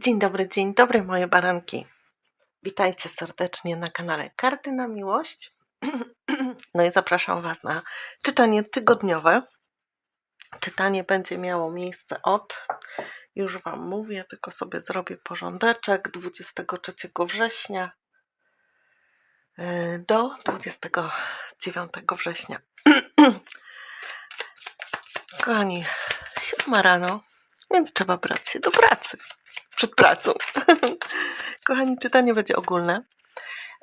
Dzień dobry, dzień dobry moje baranki. Witajcie serdecznie na kanale Karty na Miłość. No i zapraszam Was na czytanie tygodniowe. Czytanie będzie miało miejsce od, już Wam mówię, tylko sobie zrobię porządeczek, 23 września y, do 29 września. Kochani, siódma rano, więc trzeba brać się do pracy. Przed pracą. Kochani, czytanie będzie ogólne.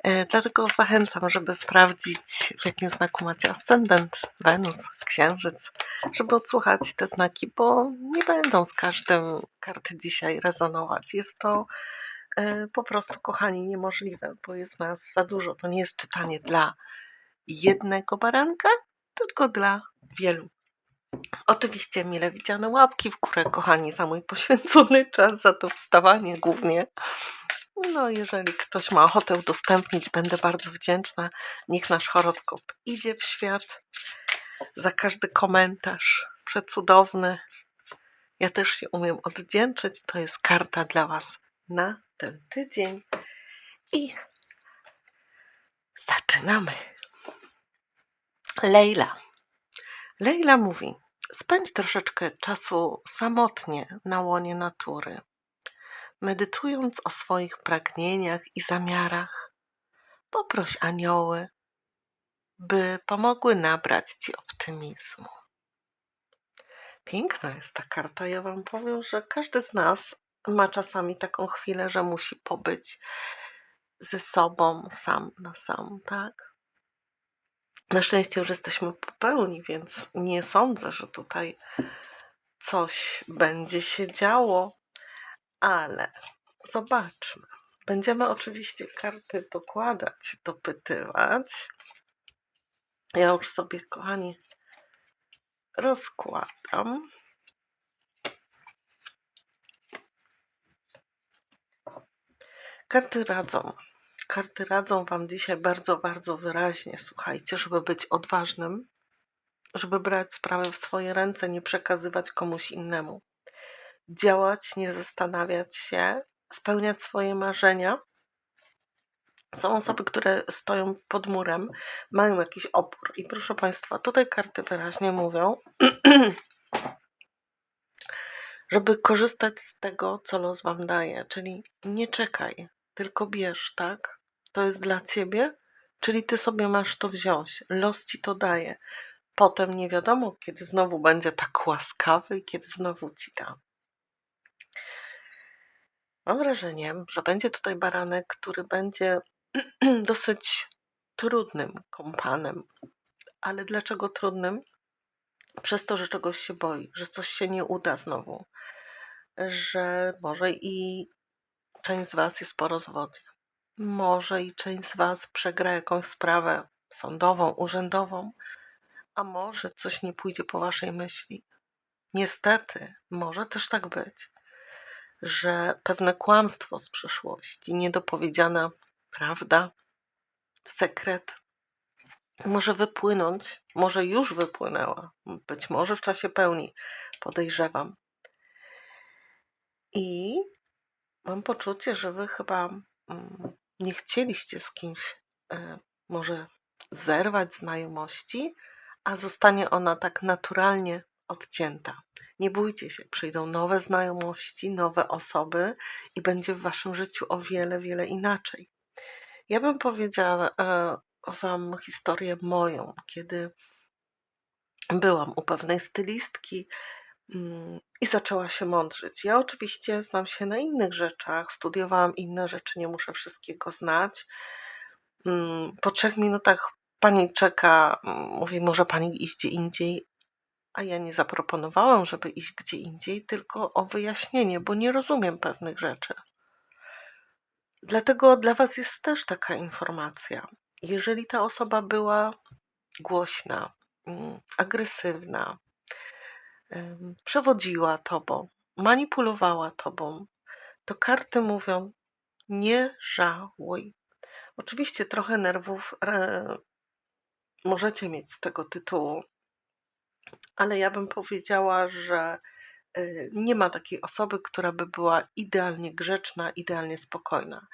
E, Dlatego zachęcam, żeby sprawdzić, w jakim znaku macie ascendent, Wenus, Księżyc, żeby odsłuchać te znaki, bo nie będą z każdym karty dzisiaj rezonować. Jest to e, po prostu, kochani, niemożliwe, bo jest nas za dużo. To nie jest czytanie dla jednego baranka, tylko dla wielu. Oczywiście mile widziane łapki w górę, kochani, za mój poświęcony czas, za to wstawanie głównie. No, jeżeli ktoś ma ochotę udostępnić, będę bardzo wdzięczna. Niech nasz horoskop idzie w świat. Za każdy komentarz przecudowny. Ja też się umiem odwdzięczyć. To jest karta dla Was na ten tydzień. I zaczynamy. Leila. Leila mówi: Spędź troszeczkę czasu samotnie na łonie natury, medytując o swoich pragnieniach i zamiarach. Poproś anioły, by pomogły nabrać ci optymizmu. Piękna jest ta karta. Ja Wam powiem, że każdy z nas ma czasami taką chwilę, że musi pobyć ze sobą sam na sam, tak? Na szczęście już jesteśmy po pełni, więc nie sądzę, że tutaj coś będzie się działo, ale zobaczmy. Będziemy oczywiście karty dokładać, dopytywać. Ja już sobie, kochani, rozkładam. Karty radzą. Karty radzą Wam dzisiaj bardzo, bardzo wyraźnie, słuchajcie, żeby być odważnym, żeby brać sprawę w swoje ręce, nie przekazywać komuś innemu. Działać, nie zastanawiać się, spełniać swoje marzenia. Są osoby, które stoją pod murem, mają jakiś opór. I proszę Państwa, tutaj karty wyraźnie mówią, żeby korzystać z tego, co los Wam daje. Czyli nie czekaj, tylko bierz, tak? To jest dla Ciebie, czyli Ty sobie masz to wziąć. Los Ci to daje. Potem nie wiadomo, kiedy znowu będzie tak łaskawy i kiedy znowu Ci da. Mam wrażenie, że będzie tutaj baranek, który będzie dosyć trudnym kompanem. Ale dlaczego trudnym? Przez to, że czegoś się boi, że coś się nie uda znowu, że może i część z Was jest po rozwodzie. Może i część z Was przegra jakąś sprawę sądową, urzędową, a może coś nie pójdzie po Waszej myśli. Niestety, może też tak być, że pewne kłamstwo z przeszłości, niedopowiedziana prawda, sekret może wypłynąć, może już wypłynęła, być może w czasie pełni, podejrzewam. I mam poczucie, że Wy chyba mm, nie chcieliście z kimś e, może zerwać znajomości, a zostanie ona tak naturalnie odcięta. Nie bójcie się, przyjdą nowe znajomości, nowe osoby i będzie w waszym życiu o wiele, wiele inaczej. Ja bym powiedziała e, wam historię moją, kiedy byłam u pewnej stylistki i zaczęła się mądrzyć. Ja oczywiście znam się na innych rzeczach, studiowałam inne rzeczy, nie muszę wszystkiego znać. Mm, Po trzech minutach pani czeka, mm, mówi, może pani iść gdzie indziej, a ja nie zaproponowałam, żeby iść gdzie indziej, tylko o wyjaśnienie, bo nie rozumiem pewnych rzeczy. Dlatego dla Was jest też taka informacja. Jeżeli ta osoba była głośna, mm, agresywna, przewodziła Tobą, manipulowała Tobą, to karty mówią: nie żałuj. Oczywiście trochę nerwów e, możecie mieć z tego tytułu, ale ja bym powiedziała, że nie ma takiej osoby, która by była idealnie grzeczna, idealnie spokojna.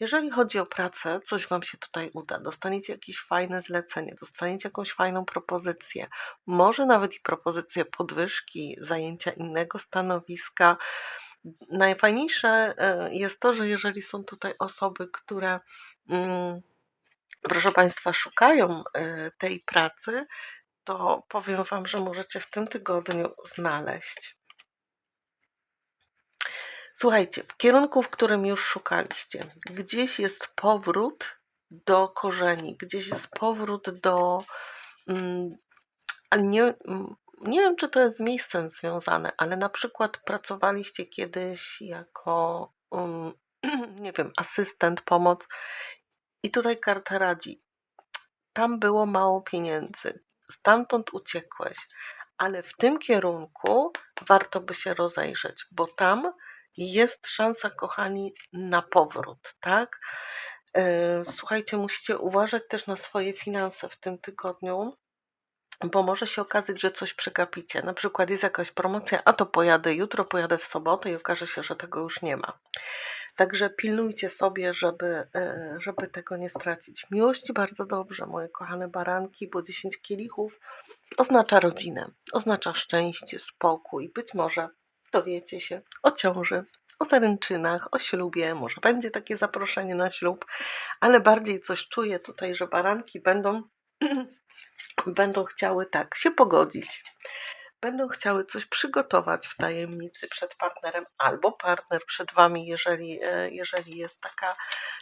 Jeżeli chodzi o pracę, coś Wam się tutaj uda. Dostaniecie jakieś fajne zlecenie, dostaniecie jakąś fajną propozycję, może nawet i propozycję podwyżki, zajęcia innego stanowiska. Najfajniejsze y, jest to, że jeżeli są tutaj osoby, które, mm, proszę Państwa, szukają y, tej pracy, to powiem Wam, że możecie w tym tygodniu znaleźć. Słuchajcie, w kierunku, w którym już szukaliście, gdzieś jest powrót do korzeni, gdzieś jest powrót do. mm, nie, mm, nie wiem, czy to jest z miejscem związane, ale na przykład pracowaliście kiedyś jako, mm, nie wiem, asystent, pomoc, i tutaj karta radzi. Tam było mało pieniędzy, stamtąd uciekłeś, ale w tym kierunku warto by się rozejrzeć, bo tam jest szansa, kochani, na powrót, tak? E, Słuchajcie, musicie uważać też na swoje finanse w tym tygodniu, bo może się okazać, że coś przegapicie. Na przykład jest jakaś promocja, a to pojadę jutro, pojadę w sobotę i okaże się, że tego już nie ma. Także pilnujcie sobie, żeby, e, żeby tego nie stracić. Miłości bardzo dobrze, moje kochane baranki, bo 10 kielichów oznacza rodzinę, oznacza szczęście, spokój. Być może dowiecie się o ciąży, o zaręczynach, o ślubie, może będzie takie zaproszenie na ślub, ale bardziej coś czuję tutaj, że baranki będą, będą chciały tak się pogodzić. Będą chciały coś przygotować w tajemnicy przed partnerem, albo partner przed wami, jeżeli, e, jeżeli jest taka,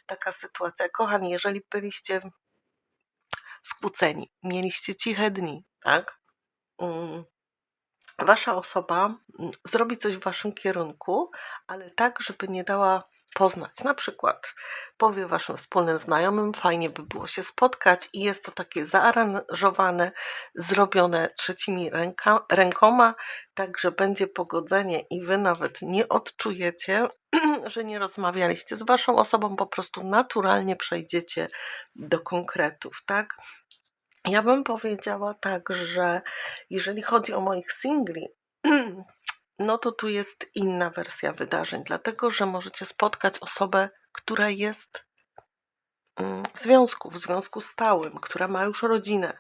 taka sytuacja. Kochani, jeżeli byliście skłóceni, mieliście ciche dni, tak? Mm, wasza osoba mm, zrobi coś w waszym kierunku, ale tak, żeby nie dała poznać. Na przykład powie waszym wspólnym znajomym, fajnie by było się spotkać i jest to takie zaaranżowane, zrobione trzecimi ręka, rękoma, tak, że będzie pogodzenie i wy nawet nie odczujecie, że nie rozmawialiście z waszą osobą, po prostu naturalnie przejdziecie do konkretów, tak? Ja bym powiedziała tak, że jeżeli chodzi o moich singli, no to tu jest inna wersja wydarzeń, dlatego że możecie spotkać osobę, która jest mm, w związku, w związku stałym, która ma już rodzinę.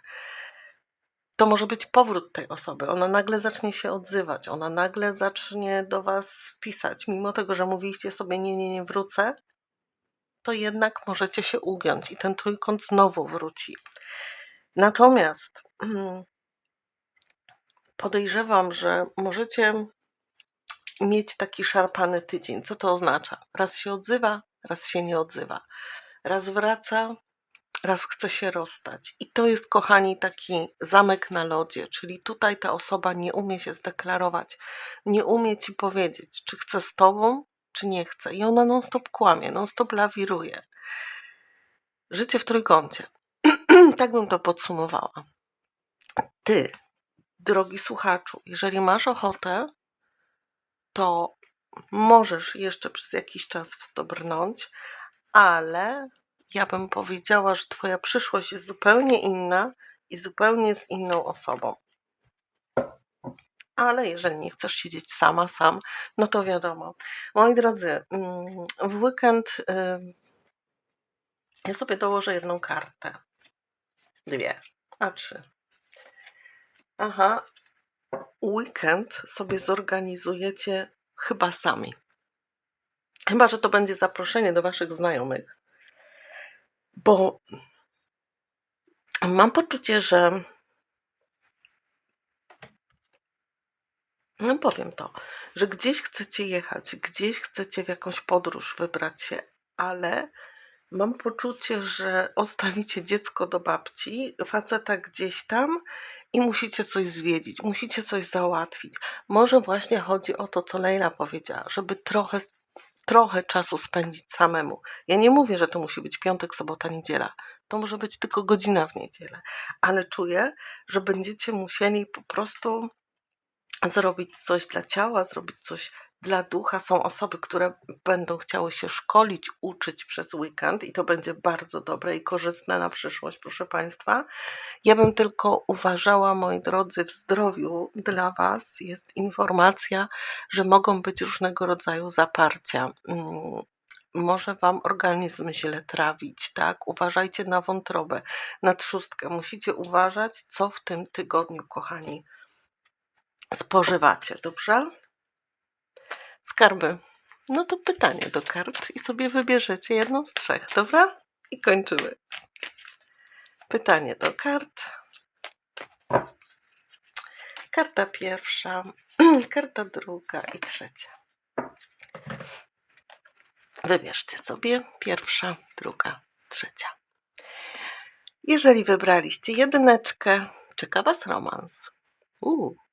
To może być powrót tej osoby. Ona nagle zacznie się odzywać, ona nagle zacznie do Was pisać, mimo tego, że mówiliście sobie nie, nie, nie wrócę, to jednak możecie się ugiąć i ten trójkąt znowu wróci. Natomiast mm, podejrzewam, że możecie mieć taki szarpany tydzień. Co to oznacza? Raz się odzywa, raz się nie odzywa. Raz wraca, raz chce się rozstać. I to jest, kochani, taki zamek na lodzie, czyli tutaj ta osoba nie umie się zdeklarować, nie umie ci powiedzieć, czy chce z tobą, czy nie chce. I ona non-stop kłamie, non-stop lawiruje. Życie w trójkącie. tak bym to podsumowała. Ty, drogi słuchaczu, jeżeli masz ochotę, to możesz jeszcze przez jakiś czas w to brnąć, ale ja bym powiedziała, że Twoja przyszłość jest zupełnie inna i zupełnie z inną osobą. Ale jeżeli nie chcesz siedzieć sama, sam, no to wiadomo. Moi drodzy, mm, w weekend ym, ja sobie dołożę jedną kartę. Dwie, a trzy. Aha, weekend sobie zorganizujecie chyba sami. Chyba, że to będzie zaproszenie do Waszych znajomych. Bo mam poczucie, że. No powiem to, że gdzieś chcecie jechać, gdzieś chcecie w jakąś podróż wybrać się, ale mam poczucie, że odstawicie dziecko do babci, faceta gdzieś tam i musicie coś zwiedzić, musicie coś załatwić. Może właśnie chodzi o to, co Leila powiedziała, żeby trochę, trochę czasu spędzić samemu. Ja nie mówię, że to musi być piątek, sobota, niedziela. To może być tylko godzina w niedzielę, ale czuję, że będziecie musieli po prostu zrobić coś dla ciała, zrobić coś dla ducha są osoby, które będą chciały się szkolić, uczyć przez weekend i to będzie bardzo dobre i korzystne na przyszłość, proszę Państwa. Ja bym tylko uważała, moi drodzy, w zdrowiu dla Was jest informacja, że mogą być różnego rodzaju zaparcia. Mm, Może Wam organizm źle trawić, tak? Uważajcie na wątrobę, na trzustkę. Musicie uważać, co w tym tygodniu, kochani, spożywacie, dobrze? Skarby. No to pytanie do kart i sobie wybierzecie jedną z trzech, dobra? I kończymy. Pytanie do kart. Karta pierwsza, karta druga i trzecia. Wybierzcie sobie pierwsza, druga, trzecia. Jeżeli wybraliście jedyneczkę, czeka Was romans. Uuu.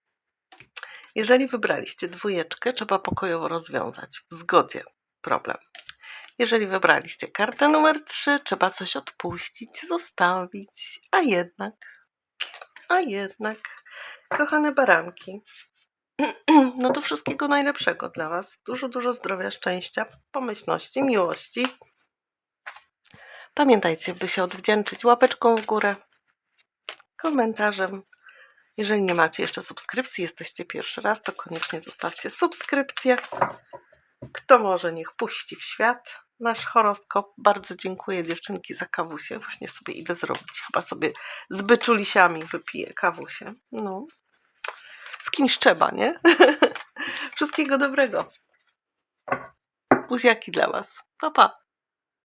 Jeżeli wybraliście dwójeczkę, trzeba pokojowo rozwiązać. W zgodzie problem. Jeżeli wybraliście kartę numer 3, trzeba coś odpuścić, zostawić. A jednak, a jednak, kochane baranki, no to wszystkiego najlepszego dla Was. Dużo, dużo zdrowia, szczęścia, pomyślności, miłości. Pamiętajcie, by się odwdzięczyć łapeczką w górę, komentarzem. Jeżeli nie macie jeszcze subskrypcji, jesteście pierwszy raz, to koniecznie zostawcie subskrypcję. Kto może, niech puści w świat nasz horoskop. Bardzo dziękuję dziewczynki za kawusie. Właśnie sobie idę zrobić. Chyba sobie z byczulisiami wypiję kawusie. No. Z kimś trzeba, nie? Wszystkiego dobrego. Buziaki dla Was. Pa, pa.